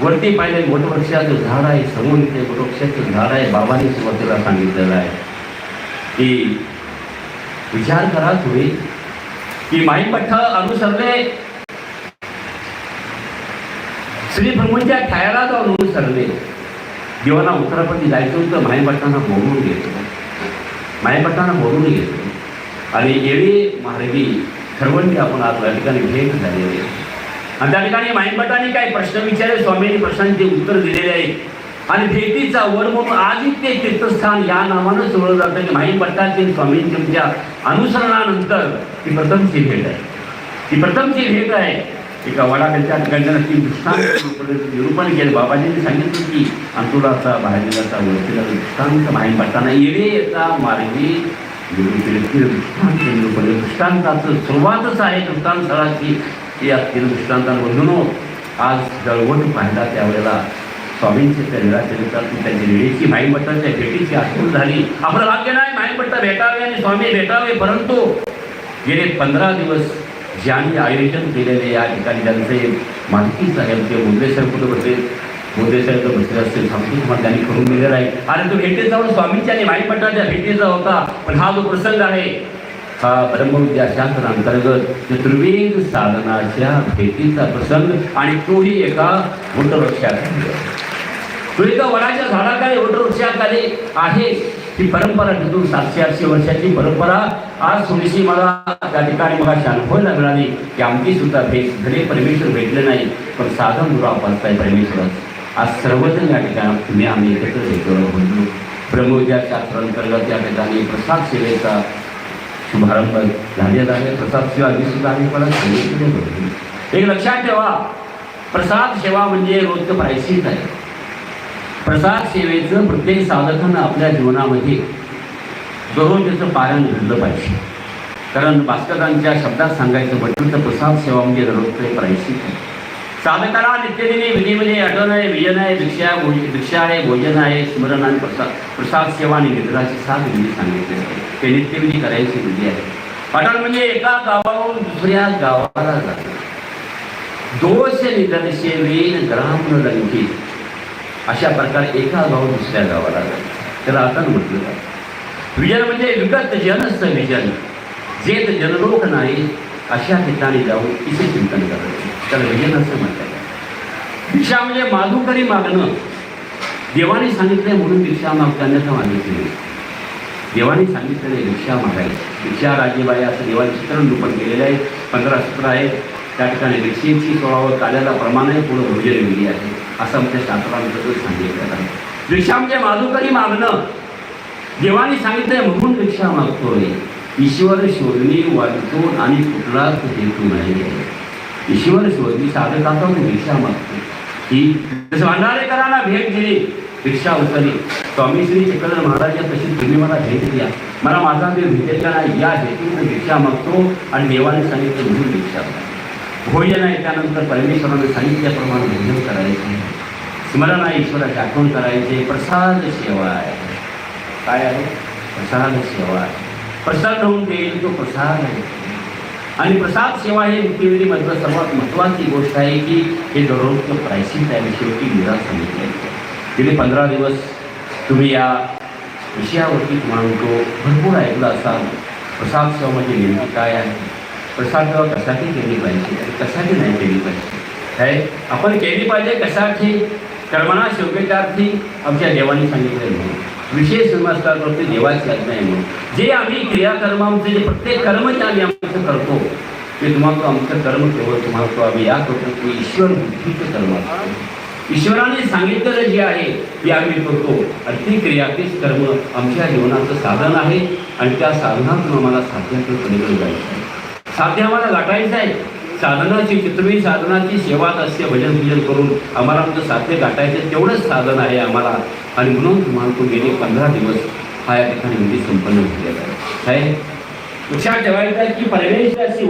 वरती पाहिले वटवृक्षाचं झाड आहे समोर ते वटवृक्षाचं झाड आहे बाबांनी सुरुवातीला सांगितलेलं आहे. की विचार करा तुम्ही की माईपठ्ठ अनुसरले. श्री प्रभूंच्या ठायाला जाऊन अनुसरले. देवाला उत्तरापट्टी जायचं होतं माईपट्टांना बोलवून घेतलं. माईपट्टांना बोलून घेतलं. आणि येळी मार्गी खरवंटी आपण आज या ठिकाणी भेट झालेली आहे. आणि त्या ठिकाणी माईपटाने काही प्रश्न विचारले? स्वामींनी प्रश्नांचे उत्तर दिलेले आहे आणि भेटीचा वर म्हणून आजही ते तीर्थस्थान या नावानं ओळखलं जातं की माईपट्टाचे स्वामींच्या अनुसरणानंतर ती प्रथमची भेट आहे. ती प्रथमची भेट आहे. एका वडाखालच्या ठिकाणी ती दृष्टांत निरूपण केलं. बाबाजींनी सांगितलं की अंतुराचा बाहेरचा वरतीला दृष्टांत माहीत पडताना येणे येता मार्गी दृष्टांत निरूपण दृष्टांताचं सुरुवातच आहे. दृष्टांत स्थळाची या तीन दृष्टांतांमधून आज जळवट पाहिला त्यावेळेला स्वामींचे त्या त्यांची रेडीची माईपट्टाच्या भेटीची आठवण झाली. आपलं भाग्य नाही माईपट्टा भेटावे आणि स्वामी भेटावे परंतु गेले पंधरा दिवस ज्यांनी आयोजन केलेले या ठिकाणी त्यांचे माहितीच आहे ते मोदे साहेब कुठे बसले मोदे तर बसले असतील सांगतो तुम्हाला त्यांनी करून दिलेला आहे. आणि तो भेटीत जाऊन स्वामींच्या आणि माईपट्टाच्या भेटीचा होता पण हा जो प्रसंग आहे हा ब्रह्मविद्या शास्त्र अंतर्गत चतुर्वेद साधनाच्या भेटीचा प्रसंग आणि तोही एका वटवृक्षाखाली तो एका वडाच्या झाडाखाली वटवृक्षाखाली आहे ही परंपरा तिथून सातशे आठशे वर्षाची परंपरा. आज थोडीशी मला त्या ठिकाणी मला अनुभवायला मिळाली की आमची सुद्धा भेट भले परमेश्वर भेटले नाही पण साधन दुरापासताय परमेश्वरच. आज सर्वजण या ठिकाणी तुम्ही आम्ही एकत्र भेटलो बोललो ब्रह्मविद्या शास्त्रांतर्गत या ठिकाणी प्रसाद सेवेचा शुभारंभ झालेला आहे प्रसाद सेवा मी सुद्धा आम्ही मला एक लक्षात ठेवा प्रसाद सेवा म्हणजे रोजचं प्रायश्चित आहे. प्रसाद सेवेचं प्रत्येक साधकानं आपल्या जीवनामध्ये दररोज त्याचं पारायण घडलं पाहिजे. कारण भास्करांच्या शब्दात सांगायचं म्हटलं तर प्रसाद सेवा म्हणजे दररोजचं एक प्रायश्चित आहे. साधकाला नित्यदिनी विधीमध्ये अटन आहे विजन आहे भिक्षा भिक्षा आहे भोजन आहे स्मरण आणि प्रसाद प्रसाद सेवा आणि निद्राची सात विधी सांगितले ते नित्यविधी करायची विधी आहे अटन म्हणजे एका गावाहून दुसऱ्या गावाला जाते। दोष निदर्शे वेन ग्राम लंकित अशा प्रकारे एका गावात दुसऱ्या गावाला जाते। त्याला आता म्हटलं जातं। विजन म्हणजे विगत जनच विजन। जेत जनलोक नाही, अशा ठिकाणी जाऊन तिथे चिंतन करायचं। त्याला विजन असं म्हणतात भिक्षा म्हणजे माधुकरी मागणं. देवाने सांगितलंय म्हणून भिक्षा मागताना अन्यथा मागितली नाही देवाने सांगितलं भिक्षा मागायला. भिक्षा राजेबाई असं देवाने चित्रण रूपण केलेलं आहे. पंधरा सूत्र आहे. त्या ठिकाणी भिक्षेची सोळावं काल्याला प्रमाणे पुढं भोजन विधी आहे. असं आमच्या शास्त्रांबद्दल सांगितलेलं आहे. भिक्षा म्हणजे माधुकरी मागणं. देवाने सांगितलंय म्हणून भिक्षा मागतोय. ईश्वर शोधणी वाटतो आणि कुठलाच हेतू नाही ईश्वर शोधणी साधकाचा तो भिक्षा मागतो ही जसं भांडारेकरांना भेट दिली भिक्षा उचलली स्वामी श्री चक्रधर महाराज तशी तुम्ही मला भेट द्या मला माझा देव भेटेल नाही या हेतून भिक्षा मागतो आणि देवाने सांगितलं म्हणून भिक्षा भोजन आहे त्यानंतर परमेश्वराने सांगितल्याप्रमाणे भोजन करायचे स्मरण आहे ईश्वराची आठवण करायचे. प्रसाद सेवा आहे काय आहे प्रसाद सेवा आहे प्रसाद होऊन देईल तो प्रसाद आहे आणि प्रसाद सेवा हे नित्यविधीमधलं सर्वात महत्त्वाची गोष्ट आहे की हे दररोजचं प्रायसिंग आहे. आणि शेवटी निराश सांगितले आहे गेले पंधरा दिवस तुम्ही या विषयावरती म्हणतो भरपूर ऐकलं असाल. प्रसाद सेवा म्हणजे नेमकी काय आहे? प्रसाद सेवा कशासाठी केली पाहिजे आणि कशासाठी नाही केली पाहिजे? काय आपण केली पाहिजे कशासाठी? कर्मणा शोभेतार्थी आमच्या देवाने सांगितलं नाही विशेष नमस्कार करतो देवाची आज्ञा आहे म्हणून. जे आम्ही क्रियाकर्म आमचे जे प्रत्येक कर्म जे आम्ही आमचं करतो ते तुम्हाला आमचं कर्म केवळ तुम्हाला तो आम्ही या करतो की ईश्वर बुद्धीचं कर्म ईश्वराने सांगितलेलं जे आहे ते आम्ही करतो. आणि ती क्रिया तेच कर्म आमच्या जीवनाचं साधन आहे. आणि त्या साधनातून आम्हाला साध्याचं पलीकडे जायचं आहे. साध्य आम्हाला गाठायचं आहे. साधनाची चित्रवी साधनाची सेवा तस्य भजन पूजन करून आम्हाला आमचं साध्य गाठायचं तेवढंच साधन आहे आम्हाला. आणि म्हणून तुम्हाला तो गेले पंधरा दिवस हा या ठिकाणी म्हणजे संपन्न झालेला आहे. लक्षात ठेवायचं की परमेश्वराची